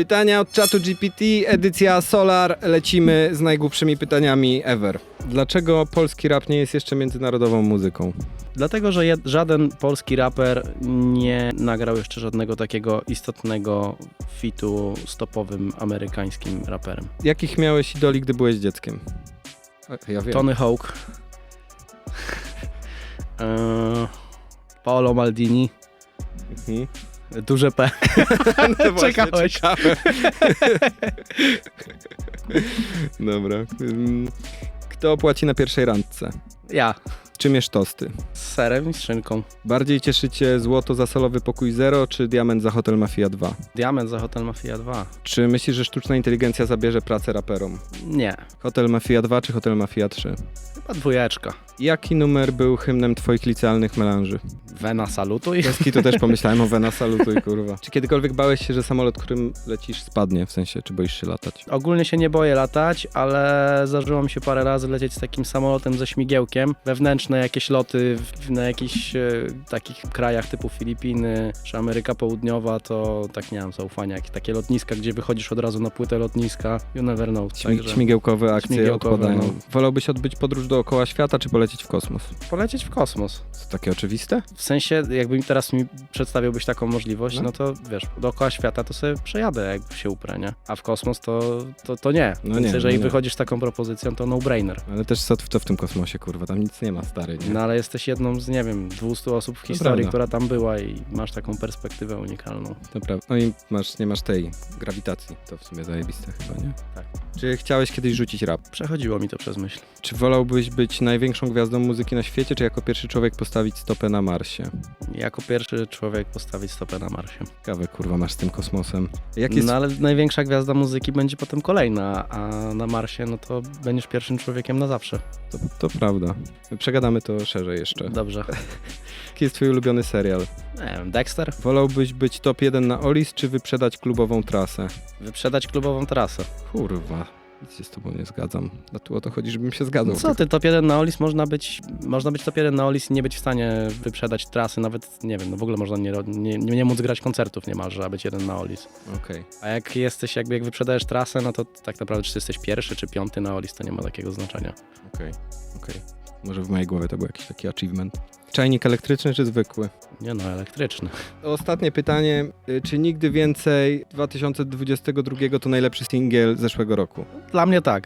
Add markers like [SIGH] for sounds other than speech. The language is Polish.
Pytania od czatu GPT, edycja Solar. Lecimy z najgłupszymi pytaniami ever. Dlaczego polski rap nie jest jeszcze międzynarodową muzyką? Dlatego, że jed- żaden polski raper nie nagrał jeszcze żadnego takiego istotnego fitu z topowym amerykańskim raperem. Jakich miałeś idoli, gdy byłeś dzieckiem? E, Ja wiem. Tony Hawk, eee, [LAUGHS] Paolo Maldini, Mhm. Duże P. [LAUGHS] No właśnie, Czekałeś. czekałem. [LAUGHS] Dobra. Ym, Kto płaci na pierwszej randce? Ja, Czym jesz tosty? z serem i z szynką. Bardziej cieszy cię złoto za salowy pokój zero, czy diament za Hotel Mafia 2? Diament za Hotel Mafia 2. Czy myślisz, że sztuczna inteligencja zabierze pracę raperom? Nie, Hotel Mafia 2 czy Hotel Mafia 3? chyba dwójeczka. Jaki numer był hymnem twoich licealnych melanży? Wena salutuj. Deski to też pomyślałem o Vena Salutuj, kurwa. Czy kiedykolwiek bałeś się, że samolot, którym lecisz spadnie? W sensie, czy boisz się latać? Ogólnie się nie boję latać, ale zdarzyło mi się parę razy lecieć z takim samolotem ze śmigiełkiem. Wewnętrzne jakieś loty w, na jakichś e, takich krajach typu Filipiny czy Ameryka Południowa, to tak nie mam zaufania. Jak takie lotniska, gdzie wychodzisz od razu na płytę lotniska, you never know. Śmi- Także Śmigiełkowe akcje Śmigiełkowe, odpadają. no. Wolałbyś odbyć podróż dookoła świata, czy polecieć w kosmos? polecieć w kosmos. To takie oczywiste? W sensie, jakby mi teraz mi przedstawiłbyś taką możliwość, No. no, to wiesz, dookoła świata to sobie przejadę, jak się uprę, nie? A w kosmos to, to, to nie. No Więc nie, jeżeli no nie. wychodzisz z taką propozycją, to no-brainer. Ale też co, co w tym kosmosie, kurwa? Tam nic nie ma, stary, nie? No ale jesteś jedną z, nie wiem, 200 osób w To historii, prawda. która tam była i masz taką perspektywę unikalną. To prawda. No i masz, nie masz tej grawitacji. To w sumie zajebiste chyba, nie? Tak. Czy chciałeś kiedyś rzucić rap? Przechodziło mi to przez myśl. Czy wolałbyś być największą gwiazdą muzyki na świecie, czy jako pierwszy człowiek postawić stopę na Marsie? Jako pierwszy człowiek postawić stopę na Marsie. Ciekawe, kurwa, masz z tym kosmosem. Jak jest... No ale największa gwiazda muzyki będzie potem kolejna, a na Marsie no to będziesz pierwszym człowiekiem na zawsze. To, to prawda. Przegadamy to szerzej jeszcze. Dobrze. [LAUGHS] Jaki jest twój ulubiony serial? Nie wiem, Dexter? Wolałbyś być top 1 na Olis, czy wyprzedać klubową trasę? Wyprzedać klubową trasę. Kurwa, nic się z tobą nie zgadzam. No tu o to chodzi, żebym się zgadzał. No co ty, top 1 na Olis można być, można być top 1 na Olis i nie być w stanie wyprzedać trasy, nawet, nie wiem, no w ogóle można nie, nie, nie, móc grać koncertów niemalże, a być jeden na Olis. Okej. A jak jesteś, jakby jak wyprzedajesz trasę, no to tak naprawdę czy jesteś pierwszy czy piąty na Olis, to nie ma takiego znaczenia. Okej, okej. Może w mojej głowie to był jakiś taki achievement. Czajnik elektryczny czy zwykły? Nie no, elektryczny. Ostatnie pytanie. Y, Czy nigdy więcej 2022 to najlepszy singiel zeszłego roku? Dla mnie tak.